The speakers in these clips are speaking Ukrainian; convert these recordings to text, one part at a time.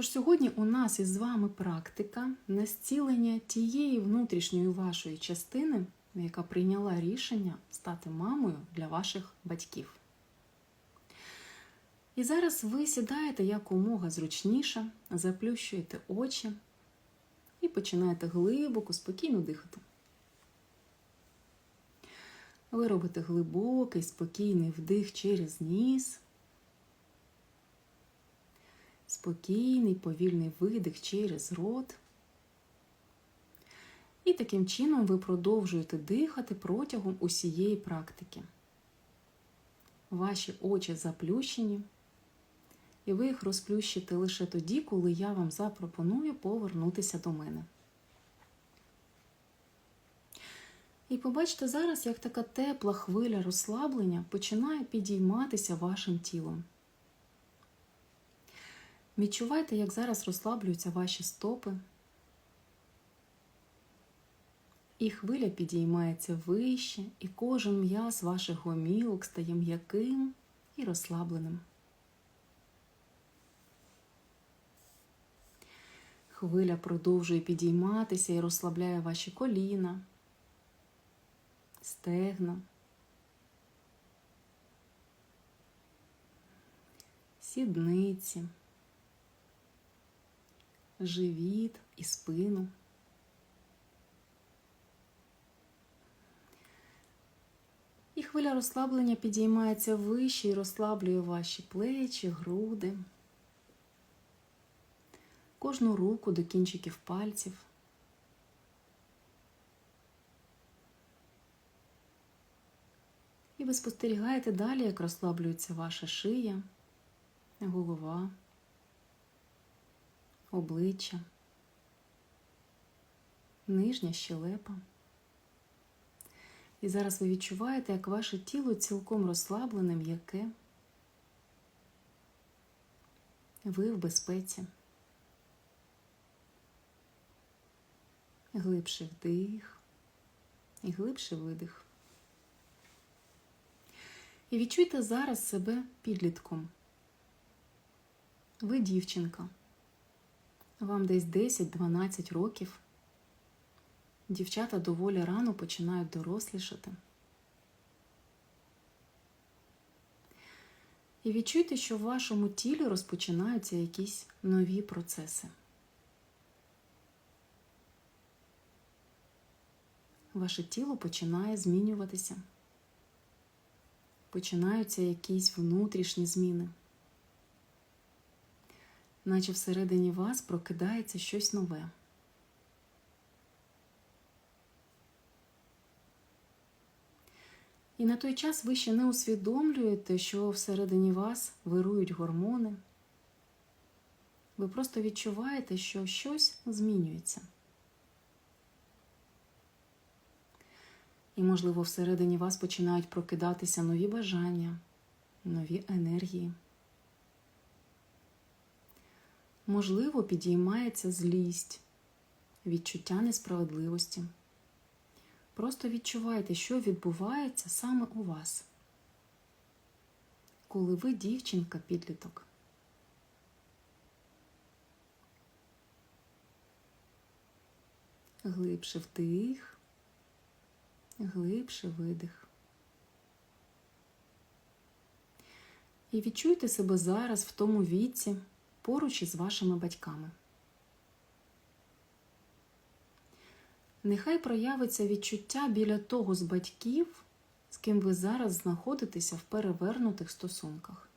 Тож сьогодні у нас із вами практика на зцілення тієї внутрішньої вашої частини, яка прийняла рішення стати мамою для ваших батьків. І зараз ви сідаєте якомога зручніше, заплющуєте очі і починаєте глибоко, спокійно дихати. Ви робите глибокий, спокійний вдих через ніс, спокійний, повільний видих через рот. І таким чином ви продовжуєте дихати протягом усієї практики. Ваші очі заплющені, і ви їх розплющите лише тоді, коли я вам запропоную повернутися до мене. І побачите зараз, як така тепла хвиля розслаблення починає підійматися вашим тілом. Відчувайте, як зараз розслаблюються ваші стопи. І хвиля підіймається вище, і кожен м'яз ваших гомілок стає м'яким і розслабленим. Хвиля продовжує підійматися і розслабляє ваші коліна, стегна, сідниці, живіт і спину. І хвиля розслаблення підіймається вище і розслаблює ваші плечі, груди, кожну руку до кінчиків пальців. І ви спостерігаєте далі, як розслаблюється ваша шия, голова, обличчя, нижня щелепа. І зараз ви відчуваєте, як ваше тіло цілком розслаблене, м'яке. Ви в безпеці. Глибший вдих і глибший видих. І відчуйте зараз себе підлітком. Ви дівчинка. Вам десь 10-12 років. Дівчата доволі рано починають дорослішати. І відчуйте, що в вашому тілі розпочинаються якісь нові процеси. Ваше тіло починає змінюватися. Починаються якісь внутрішні зміни. Наче всередині вас прокидається щось нове. І на той час ви ще не усвідомлюєте, що всередині вас вирують гормони. Ви просто відчуваєте, що щось змінюється. І, можливо, всередині вас починають прокидатися нові бажання, нові енергії. Можливо, підіймається злість, відчуття несправедливості. Просто відчувайте, що відбувається саме у вас, коли ви дівчинка-підліток. Глибше вдих, глибше видих. І відчуйте себе зараз в тому віці поруч із вашими батьками. Нехай проявиться відчуття біля того з батьків, з ким ви зараз знаходитеся в перевернутих стосунках.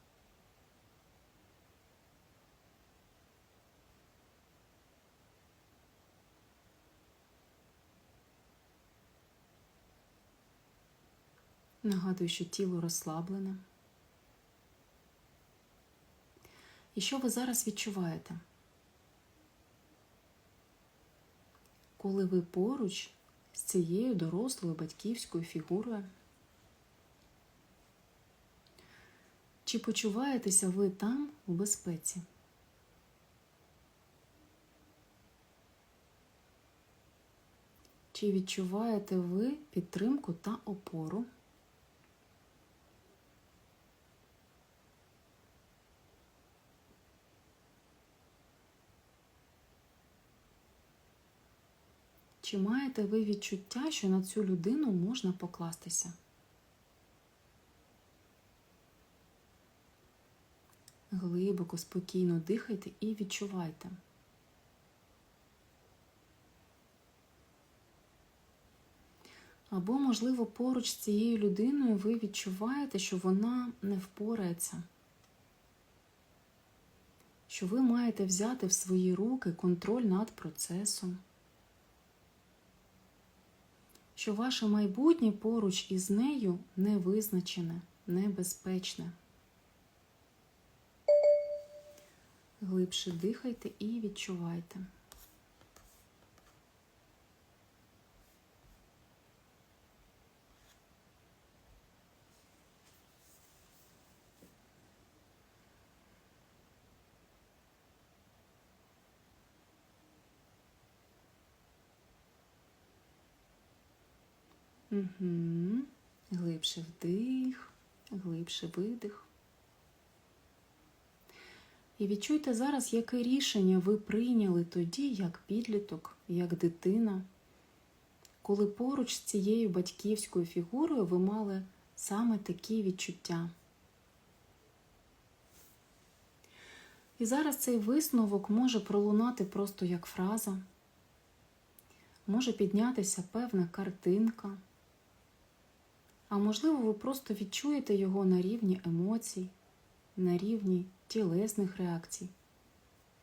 Нагадую, що тіло розслаблене. І що ви зараз відчуваєте? коли ви поруч з цією дорослою батьківською фігурою? Чи почуваєтеся ви там у безпеці? Чи відчуваєте ви підтримку та опору? Чи маєте ви відчуття, що на цю людину можна покластися? Глибоко, спокійно дихайте і відчувайте. Або, можливо, поруч з цією людиною ви відчуваєте, що вона не впорається, що ви маєте взяти в свої руки контроль над процесом, що ваше майбутнє поруч із нею невизначене, небезпечне. Глибше дихайте і відчувайте. Угу. Глибше вдих, глибше видих. І відчуйте зараз, яке рішення ви прийняли тоді, як підліток, як дитина, коли поруч з цією батьківською фігурою ви мали саме такі відчуття. І зараз цей висновок може пролунати просто як фраза, може піднятися певна картинка, а можливо, ви просто відчуєте його на рівні емоцій, на рівні тілесних реакцій.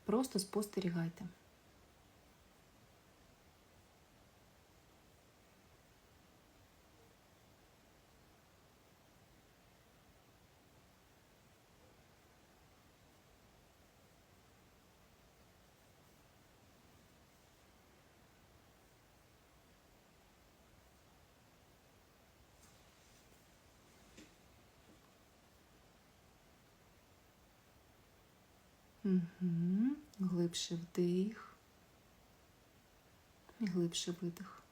Просто спостерігайте. Угу. Глибше вдих. І глибше видих.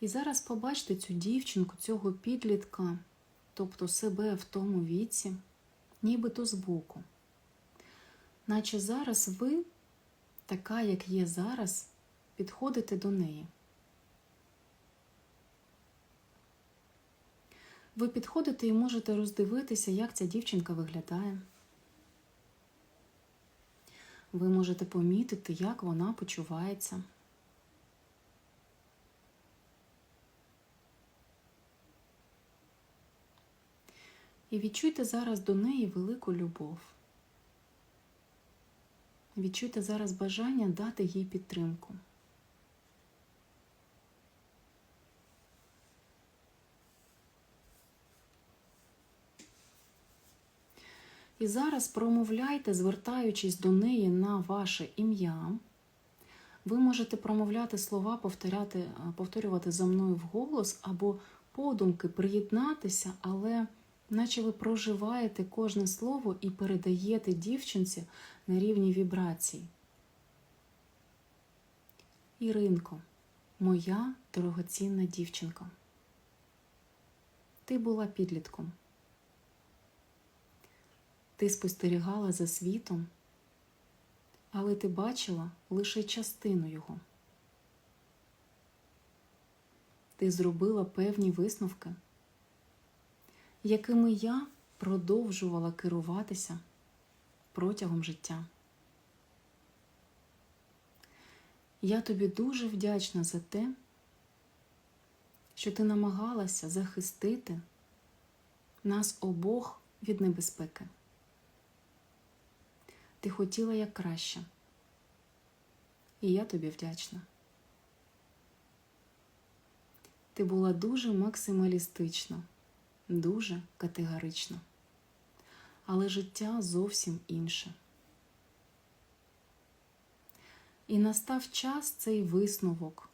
І зараз побачте цю дівчинку, цього підлітка, тобто себе в тому віці, нібито збоку. Наче зараз ви, така, як є зараз, підходите до неї. Ви підходите і можете роздивитися, як ця дівчинка виглядає. Ви можете помітити, як вона почувається. І відчуйте зараз до неї велику любов. Відчуйте зараз бажання дати їй підтримку. І зараз промовляйте, звертаючись до неї на ваше ім'я. Ви можете промовляти слова, повторяти, повторювати за мною вголос, або подумки приєднатися, але наче ви проживаєте кожне слово і передаєте дівчинці на рівні вібрацій. Іринко, моя дорогоцінна дівчинка. Ти була підлітком. Ти спостерігала за світом, але ти бачила лише частину його. Ти зробила певні висновки, якими я продовжувала керуватися протягом життя. Я тобі дуже вдячна за те, що ти намагалася захистити нас обох від небезпеки. Ти хотіла як краще. І я тобі вдячна. Ти була дуже максималістична, дуже категорична. Але життя зовсім інше. І настав час цей висновок,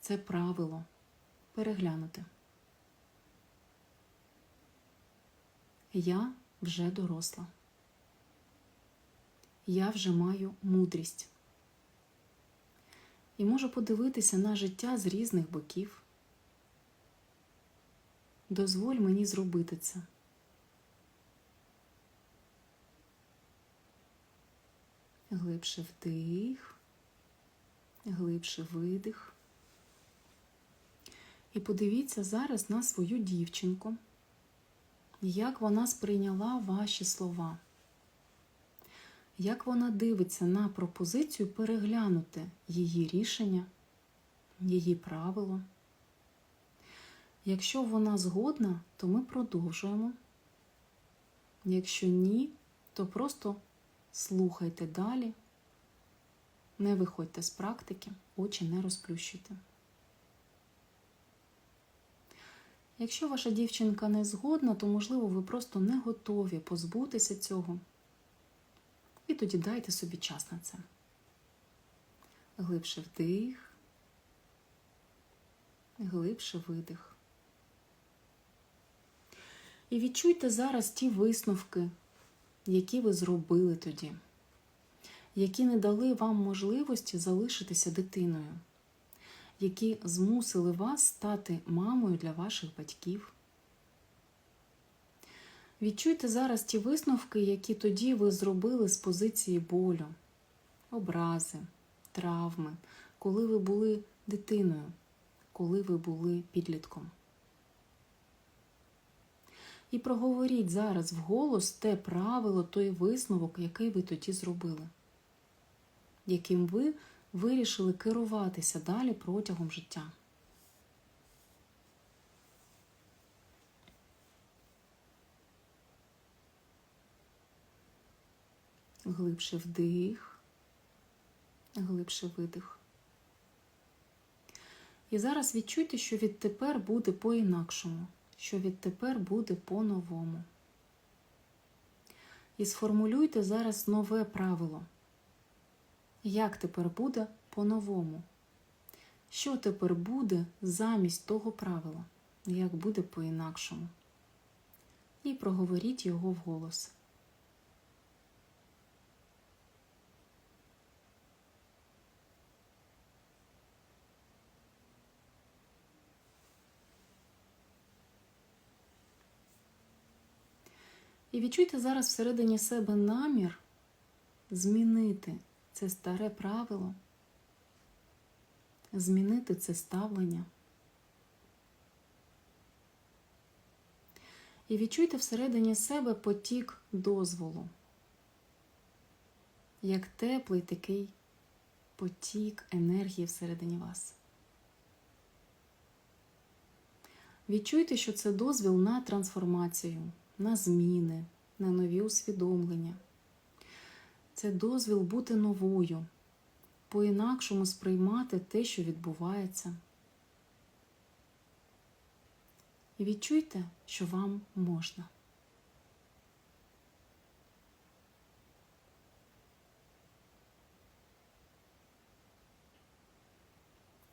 це правило переглянути. Я вже доросла я вже маю мудрість і можу подивитися на життя з різних боків. Дозволь мені зробити це. Глибше вдих Глибший видих. І подивіться зараз на свою дівчинку, як вона сприйняла ваші слова, як вона дивиться на пропозицію переглянути її рішення, її правило. Якщо вона згодна, то ми продовжуємо. Якщо ні, то просто слухайте далі, не виходьте з практики, очі не розплющуйте. Якщо ваша дівчинка не згодна, то, можливо, ви просто не готові позбутися цього. І тоді дайте собі час на це. Глибше вдих, глибше видих. І відчуйте зараз ті висновки, які ви зробили тоді, які не дали вам можливості залишитися дитиною які змусили вас стати мамою для ваших батьків. Відчуйте зараз ті висновки, які тоді ви зробили з позиції болю, образи, травми, коли ви були дитиною, коли ви були підлітком. І проговоріть зараз вголос те правило, той висновок, який ви тоді зробили, яким ви вирішили керуватися далі протягом життя. Глибше вдих, глибше видих. І зараз відчуйте, що відтепер буде по-інакшому, що відтепер буде по-новому. І сформулюйте зараз нове правило. Як тепер буде по-новому? Що тепер буде замість того правила? Як буде по-інакшому? І проговоріть його вголос. І відчуйте зараз всередині себе намір змінити це старе правило, змінити це ставлення. І відчуйте всередині себе потік дозволу, як теплий такий потік енергії всередині вас. Відчуйте, що це дозвіл на трансформацію, на зміни, на нові усвідомлення це дозвіл бути новою, по-інакшому сприймати те, що відбувається. І відчуйте, що вам можна.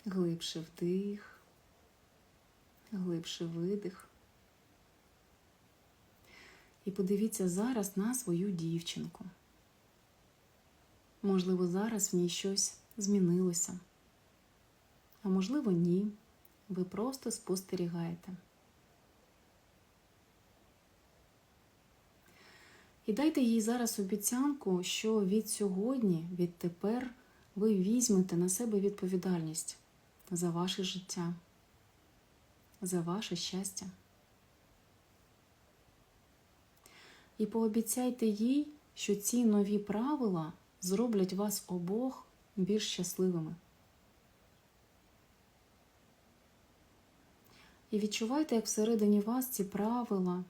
Глибше вдих, глибше видих. І подивіться зараз на свою дівчинку. Можливо, зараз в ній щось змінилося. А можливо, ні. Ви просто спостерігаєте. І дайте їй зараз обіцянку, що від сьогодні, відтепер, ви візьмете на себе відповідальність за ваше життя, за ваше щастя. І пообіцяйте їй, що ці нові правила зроблять вас обох більш щасливими. І відчувайте, як всередині вас ці правила,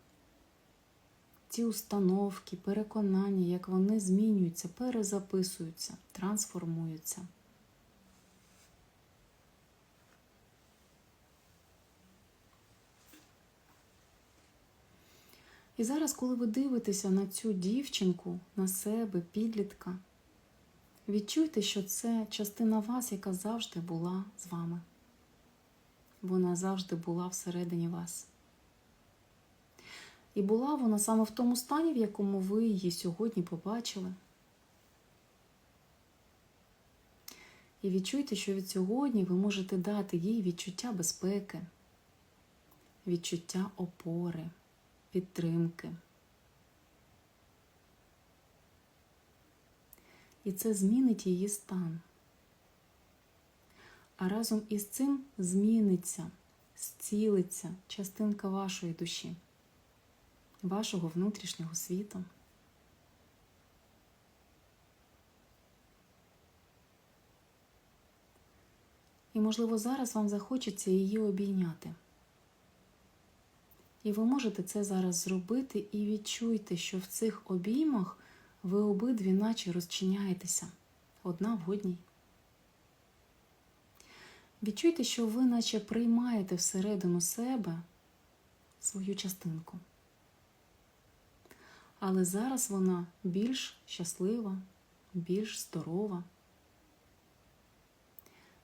ці установки, переконання, як вони змінюються, перезаписуються, трансформуються. І зараз, коли ви дивитеся на цю дівчинку, на себе, підлітка, Відчуйте, що це частина вас, яка завжди була з вами. Вона завжди була всередині вас. І була вона саме в тому стані, в якому ви її сьогодні побачили. І відчуйте, що від сьогодні ви можете дати їй відчуття безпеки, відчуття опори, підтримки. і це змінить її стан. а разом із цим зміниться, зцілиться частинка вашої душі, вашого внутрішнього світу. І, можливо, зараз вам захочеться її обійняти. І ви можете це зараз зробити і відчуйте, що в цих обіймах ви обидві наче розчиняєтеся одна в одній. Відчуйте, що ви наче приймаєте всередину себе свою частинку. Але зараз вона більш щаслива, більш здорова.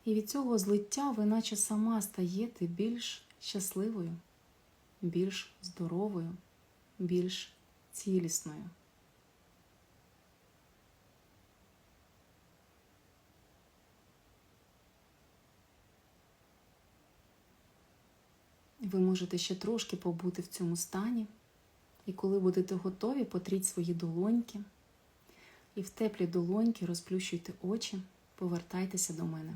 І від цього злиття ви наче сама стаєте більш щасливою, більш здоровою, більш цілісною. Ви можете ще трошки побути в цьому стані, і коли будете готові, потріть свої долоньки, і в теплі долоньки розплющуйте очі, повертайтеся до мене.